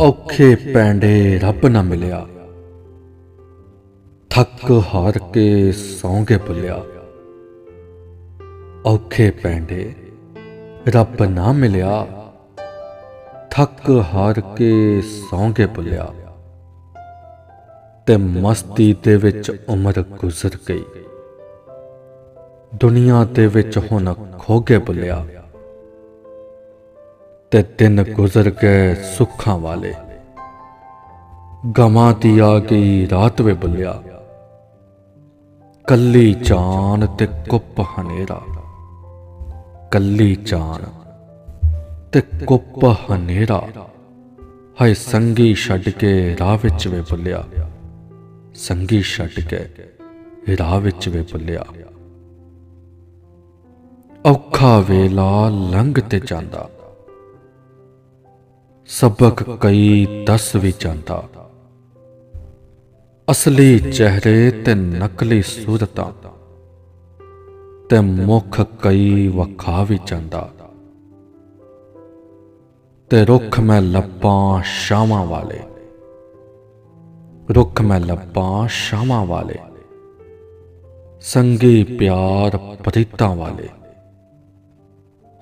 ਔਖੇ ਪੈਂਡੇ ਰੱਬ ਨਾ ਮਿਲਿਆ। ਥੱਕ ਹਾਰ ਕੇ ਸੌਂਗੇ ਭੁੱਲਿਆ। ਔਖੇ ਪੈਂਡੇ ਰੱਬ ਨਾ ਮਿਲਿਆ। ਥੱਕ ਹਾਰ ਕੇ ਸੌਂਗੇ ਭੁੱਲਿਆ। ਤੇ ਮਸਤੀ ਦੇ ਵਿੱਚ ਉਮਰ ਗੁਜ਼ਰ ਗਈ। ਦੁਨੀਆ ਦੇ ਵਿੱਚ ਹੁਣ ਖੋਗੇ ਭੁੱਲਿਆ। ਤੇ ਦਿਨ ਗੁਜ਼ਰ ਗਏ ਸੁੱਖਾਂ ਵਾਲੇ। ਗਮਾਂ ਦੀ ਆ ਗਈ ਰਾਤ ਵੇ ਬੁੱਲਿਆ। ਕੱਲੀ ਚਾਨ ਤੇ ਕੁੱਪ ਹਨੇਰਾ। ਕੱਲੀ ਚਾਨ ਤੇ ਕੁੱਪ ਹਨੇਰਾ। ਹਾਏ ਸੰਗੀ ਛੱਡ ਕੇ ਰਾਹ ਵਿੱਚ ਵੇ ਬੁੱਲਿਆ। ਸੰਗੀ ਛੱਡ ਕੇ ਰਾਹ ਵਿੱਚ ਵੇ ਬੁੱਲਿਆ। ਔਖਾ ਵੇਲਾ ਲੰਘ ਤੇ ਜਾਂਦਾ। ਸਬਕ ਕਈ ਦਸ ਵੀ ਜਾਂਦਾ। ਅਸਲੀ ਚਿਹਰੇ ਤੇ ਨਕਲੀ ਸੂਰਤਾਂ ਤੇ ਮੁਖ ਕਈ ਵਖਾ ਵੀ ਜਾਂਦਾ। ਤੇ ਰੁੱਖ ਮੈਂ ਲੱਪਾਂ ਸ਼ਾਮਾਂ ਵਾਲੇ। ਰੁੱਖ ਮੈਂ ਲੱਪਾਂ ਸ਼ਾਮਾਂ ਵਾਲੇ। ਸੰਗੀ ਪਿਆਰ ਪ੍ਰੀਤਾਂ ਵਾਲੇ।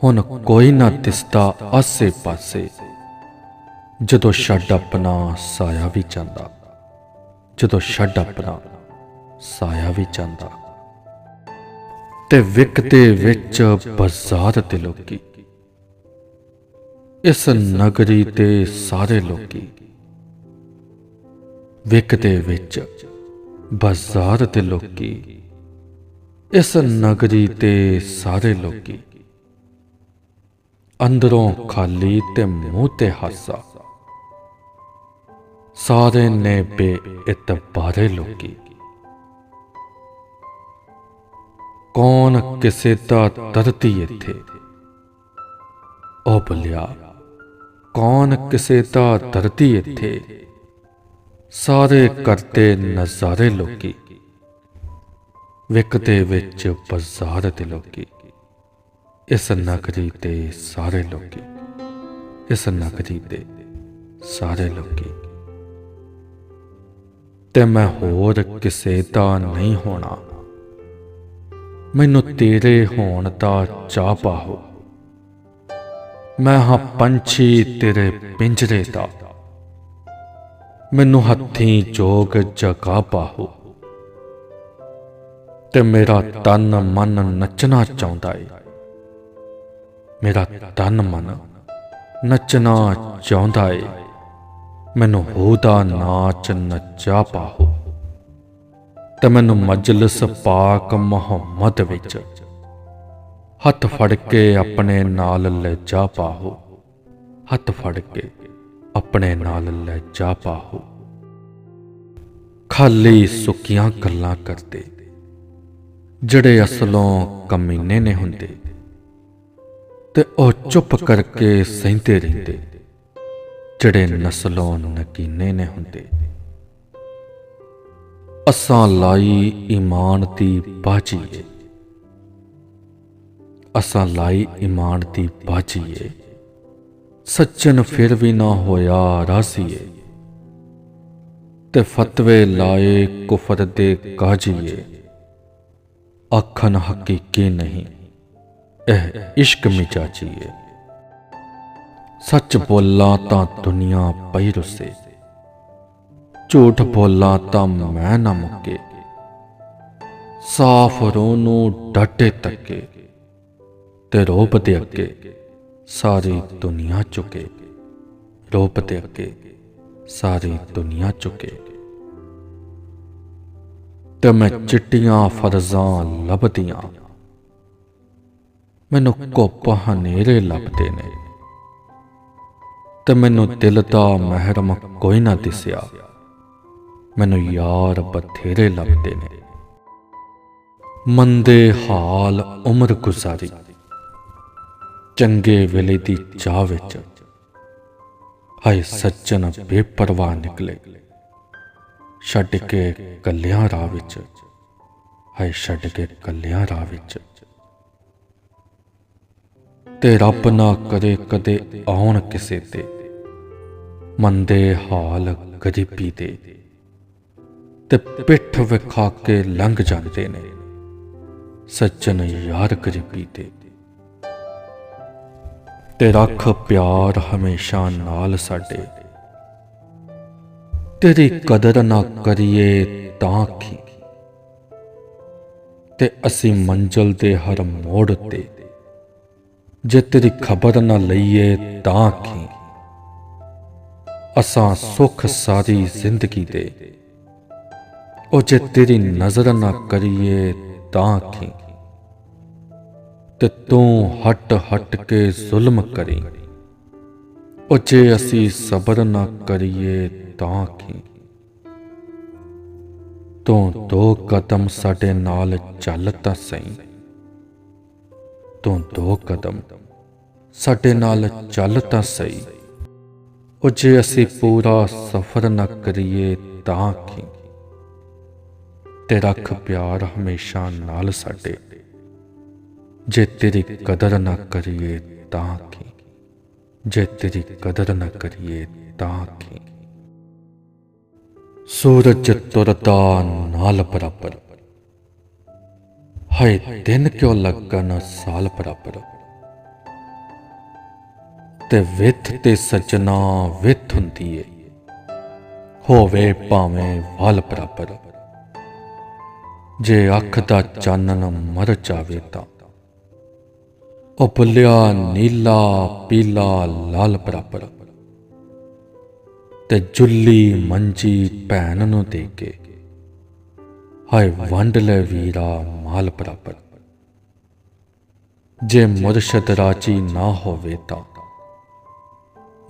ਹੁਣ ਕੋਈ ਨਾ ਦਿਸਦਾ ਆਸੇ ਪਾਸੇ ਜਦੋਂ ਛੱਡ ਆਪਣਾ ਸਾਇਆ ਵੀ ਜਾਂਦਾ, ਜਦੋਂ ਛੱਡ ਆਪਣਾ ਸਾਇਆ ਵੀ ਜਾਂਦਾ। ਤੇ ਵਿਕਦੇ ਵਿੱਚ ਬਾਜ਼ਾਰ ਤੇ ਲੋਕੀ, ਇਸ ਨਗਰੀ ਤੇ ਸਾਰੇ ਲੋਕੀ। ਵਿਕਦੇ ਵਿੱਚ ਬਾਜ਼ਾਰ ਤੇ ਲੋਕੀ, ਇਸ ਨਗਰੀ ਤੇ ਸਾਰੇ ਲੋਕੀ। ਅੰਦਰੋਂ ਖਾਲੀ ਤੇ ਮੂੰਹ ਤੇ ਹਾਸਾ ਸਾਰੇ ਨੇ ਬੇ ਇਤਬਾਰੇ ਲੋਕੀ। ਕੌਣ ਕਿਸੇ ਦਾ ਦਰਦੀ ਇੱਥੇ? ਉਹ ਬੁਲਿਆ, ਕੌਣ ਕਿਸੇ ਦਾ ਦਰਦੀ ਇੱਥੇ? ਸਾਰੇ ਕਰਤੇ ਨਜ਼ਾਰੇ ਲੋਕੀ। ਵਿਕਦੇ ਵਿੱਚ ਬਾਜ਼ਾਰ ਤੇ ਲੋਕੀ। ਇਸ ਨਗਰੀ ਤੇ ਸਾਰੇ ਲੋਕੀ। ਇਸ ਨਗਰੀ ਤੇ ਸਾਰੇ ਲੋਕੀ। ਤੇ ਮੈਂ ਹੋਰ ਕਿਸੇ ਦਾ ਨਹੀਂ ਹੋਣਾ। ਮੈਨੂੰ ਤੇਰੇ ਹੋਣ ਦਾ ਚਾਹ ਪਾਹੋ। ਮੈਂ ਹਾਂ ਪੰਛੀ ਤੇਰੇ ਪਿੰਜਰੇ ਦਾ। ਮੈਨੂੰ ਹੱਥੀਂ ਜੋਗ ਜਗਾ ਪਾਹੋ। ਤੇ ਮੇਰਾ ਤਨ ਮਨ ਨੱਚਣਾ ਚਾਹੁੰਦਾ ਏ। ਮੇਰਾ ਤਨ ਮਨ ਨੱਚਣਾ ਚਾਹੁੰਦਾ ਏ। ਮੈਨੂੰ ਹੋਦਾ ਨਾਚ ਨੱਚਾ ਪਾਹੋ ਤੇ ਮੈਨੂੰ ਮਜਲਿਸ ਪਾਕ ਮੁਹੰਮਦ ਵਿੱਚ ਹੱਥ ਫੜ ਕੇ ਆਪਣੇ ਨਾਲ ਲੈ ਜਾ ਪਾਹੋ। ਹੱਥ ਫੜ ਕੇ ਆਪਣੇ ਨਾਲ ਲੈ ਜਾ ਪਾਹੋ। ਖਾਲੀ ਸੁੱਕੀਆਂ ਗੱਲਾਂ ਕਰਦੇ, ਜਿਹੜੇ ਅਸਲੋਂ ਕਮੀਨੇ ਨੇ ਹੁੰਦੇ ਤੇ ਉਹ ਚੁੱਪ ਕਰਕੇ ਸਹਿੰਦੇ ਰਹਿੰਦੇ। ਜਿਹੜੇ ਨਸਲੋਂ ਨਕੀਨੇ ਨੇ ਹੁੰਦੇ। ਅਸਾਂ ਲਾਈ ਈਮਾਨ ਦੀ ਬਾਜੀ ਏ ਅਸਾਂ ਲਾਈ ਈਮਾਨ ਦੀ ਬਾਜੀ ਏ ਸੱਚਨ ਫਿਰ ਵੀ ਨਾ ਹੋਇਆ ਰਾਜ਼ੀ ਏ ਤੇ ਫਤਵੇ ਲਾਏ ਕੁਫਰ ਦੇ ਕਾਜੀ ਏ ਆਖਣ ਹਕੀਕੀ ਨਹੀਂ, ਇਹ ਇਸ਼ਕ ਮਿਜਾਜੀ ਏ ਸੱਚ ਬੋਲਾਂ ਤਾਂ ਦੁਨੀਆ ਪਈ ਰੁੱਸੇ। ਝੂਠ ਬੋਲਾਂ ਤਾਂ ਮੈਂ ਨਾ ਮੁੱਕੇ। ਸਾਫ਼ ਰੋ ਨੂੰ ਡਾਟੇ ਤੱਕੇ ਤੇ ਰੋਪ ਦੇ ਅੱਗੇ ਸਾਰੀ ਦੁਨੀਆ ਝੁਕੇ। ਰੋਪ ਦੇ ਅੱਗੇ ਸਾਰੀ ਦੁਨੀਆ ਝੁਕੇ। ਤੇ ਮੈਂ ਚਿੱਟੀਆਂ ਫਰਜ਼ਾਂ ਲੱਭਦੀਆਂ। ਮੈਨੂੰ ਕੋਪ ਹਨੇਰੇ ਲੱਭਦੇ ਨੇ। ਤੇ ਮੈਨੂੰ ਦਿਲ ਦਾ ਮਹਿਰਮ ਕੋਈ ਨਾ ਦਿਸਿਆ। ਮੈਨੂੰ ਯਾਰ ਬਥੇਰੇ ਲੱਭਦੇ ਨੇ। ਮੰਦੇ ਹਾਲ ਉਮਰ ਗੁਜ਼ਾਰੀ। ਚੰਗੇ ਵੇਲੇ ਦੀ ਚਾਹ ਵਿੱਚ। ਹਾਏ ਸੱਚਨ ਬੇਪਰਵਾਹ ਨਿਕਲੇ। ਛੱਡ ਕੇ ਕੱਲਿਆਂ ਰਾਹ ਵਿੱਚ। ਹਾਏ ਛੱਡ ਕੇ ਕੱਲਿਆਂ ਰਾਹ ਵਿੱਚ। ਤੇ ਰੱਬ ਨਾ ਕਰੇ ਕਦੇ ਆਉਣ ਕਿਸੇ ਤੇ। ਮੰਦੇ ਹਾਲ ਗਰੀਬੀ ਦੇ। ਤੇ ਪਿੱਠ ਵਿਖਾ ਕੇ ਲੰਘ ਜਾਂਦੇ ਨੇ। ਸੱਜਣ ਯਾਰ ਗਰੀਬੀ ਦੇ। ਤੇ ਰੱਖ ਪਿਆਰ ਹਮੇਸ਼ਾ ਨਾਲ ਸਾਡੇ। ਤੇਰੀ ਕਦਰ ਨਾ ਕਰੀਏ ਤਾਂ ਕੀ। ਤੇ ਅਸੀਂ ਮੰਜ਼ਲ ਦੇ ਹਰ ਮੋੜ ਤੇ ਜੇ ਤੇਰੀ ਖਬਰ ਨਾ ਲਈਏ ਤਾਂ ਕੀ? ਅਸਾਂ ਸੁਖ ਸਾਰੀ ਜ਼ਿੰਦਗੀ ਦੇ। ਉਹ ਜੇ ਤੇਰੀ ਨਜ਼ਰ ਨਾ ਕਰੀਏ ਤਾਂ ਕੀ? ਤੇ ਤੂੰ ਹਟ ਹਟ ਕੇ ਜ਼ੁਲਮ ਕਰੀ। ਉਹ ਜੇ ਅਸੀਂ ਸਬਰ ਨਾ ਕਰੀਏ ਤਾਂ ਕੀ? ਤੂੰ ਦੋ ਕਦਮ ਸਾਡੇ ਨਾਲ ਚੱਲ ਤਾਂ ਸਹੀ। ਤੂੰ ਦੋ ਕਦਮ। ਸਾਡੇ ਨਾਲ ਚੱਲ ਤਾਂ ਸਹੀ। ਉਹ ਜੇ ਅਸੀਂ ਪੂਰਾ ਸਫ਼ਰ ਨਾ ਕਰੀਏ ਤਾਂ ਕੀ? ਤੇ ਰੱਖ ਪਿਆਰ ਹਮੇਸ਼ਾ ਨਾਲ ਸਾਡੇ। ਜੇ ਤੇਰੀ ਕਦਰ ਨਾ ਕਰੀਏ ਤਾਂ ਕੀ? ਜੇ ਤੇਰੀ ਕਦਰ ਨਾ ਕਰੀਏ ਤਾਂ ਕੀ? ਸੂਰਜ ਤੁਰਦਾ ਨਾਲ ਬਰਾਬਰ। ਹਾਏ, ਦਿਨ ਕਿਉਂ ਲੱਗਣ ਸਾਲ ਬਰਾਬਰ? ਤੇ ਵਿਥ ਤੇ ਸਜਣਾ ਵਿਥ ਹੁੰਦੀ ਏ। ਹੋਵੇ ਭਾਵੇਂ ਵਲ ਬਰਾਬਰ। ਜੇ ਅੱਖ ਦਾ ਚਾਨਣ ਮਰ ਜਾਵੇ ਤਾਂ। ਉਹ ਨੀਲਾ ਪੀਲਾ ਲਾਲ ਬਰਾਬਰ। ਤੇ ਜੁੱਲੀ ਮੰਜੀ ਭੈਣ ਨੂੰ ਦੇ ਕੇ। ਹਾਏ, ਵੰਡ ਲੈ ਵੀਰਾ ਮਾਲ ਬਰਾਬਰ। ਜੇ ਮੁਰਸ਼ਦ ਰਾਜੀ ਨਾ ਹੋਵੇ ਤਾਂ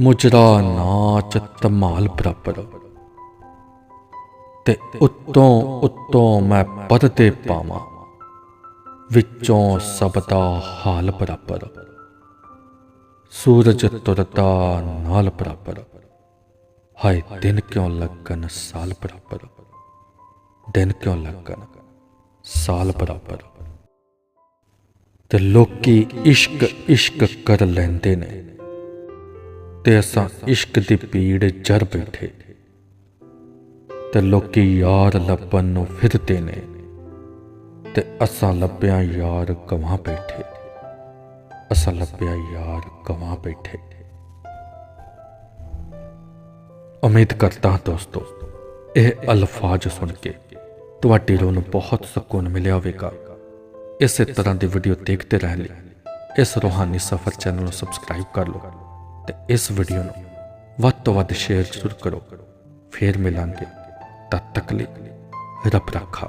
ਮੁਜਰਾ ਨਾਚ ਧਮਾਲ ਬਰਾਬਰ। ਤੇ ਉੱਤੋਂ ਉੱਤੋਂ ਮੈਂ ਪਰਦੇ ਪਾਵਾਂ, ਵਿੱਚੋਂ ਸਭ ਦਾ ਹਾਲ ਬਰਾਬਰ। ਸੂਰਜ ਤੁਰਦਾ ਨਾਲ ਬਰਾਬਰ। ਹਾਏ, ਦਿਨ ਕਿਉਂ ਲੱਗਣ ਸਾਲ ਬਰਾਬਰ। ਦਿਨ ਕਿਉਂ ਲੱਗਣ ਸਾਲ ਬਰਾਬਰ। ਤੇ ਲੋਕੀ ਇਸ਼ਕ ਇਸ਼ਕ ਕਰ ਲੈਂਦੇ ਨੇ। ਤੇ ਅਸਾਂ ਇਸ਼ਕ ਦੀ ਪੀੜ ਜਰ ਬੈਠੇ। ਤੇ ਲੋਕੀ ਯਾਰ ਲੱਭਣ ਨੂੰ ਫਿਰਦੇ ਨੇ। ਤੇ ਅਸਾਂ ਲੱਭਿਆ ਯਾਰ ਗਵਾ ਬੈਠੇ। ਅਸਾਂ ਲੱਭਿਆ ਯਾਰ ਗਵਾ ਬੈਠੇ। ਉਮੀਦ ਕਰਦਾ ਹਾਂ ਦੋਸਤੋ, ਇਹ ਅਲਫਾਜ਼ ਸੁਣ ਕੇ ਤੁਹਾਡੇ ਰੂਹ ਨੂੰ ਬਹੁਤ ਸਕੂਨ ਮਿਲਿਆ ਹੋਵੇਗਾ। ਇਸੇ ਤਰ੍ਹਾਂ ਦੀ ਵੀਡੀਓ ਦੇਖਦੇ ਰਹਿਣ ਲਈ ਇਸ ਰੋਹਾਨੀ ਸਫ਼ਰ ਚੈਨਲ ਨੂੰ ਸਬਸਕ੍ਰਾਈਬ ਕਰ ਲਓ ਤੇ ਇਸ ਵੀਡੀਓ ਨੂੰ ਵੱਧ ਤੋਂ ਵੱਧ ਸ਼ੇਅਰ ਜ਼ਰੂਰ ਕਰੋ। ਫੇਰ ਮਿਲਾਂਗੇ ਤਦ ਤੱਕ ਲਈ ਰੱਬ ਰੱਖਾ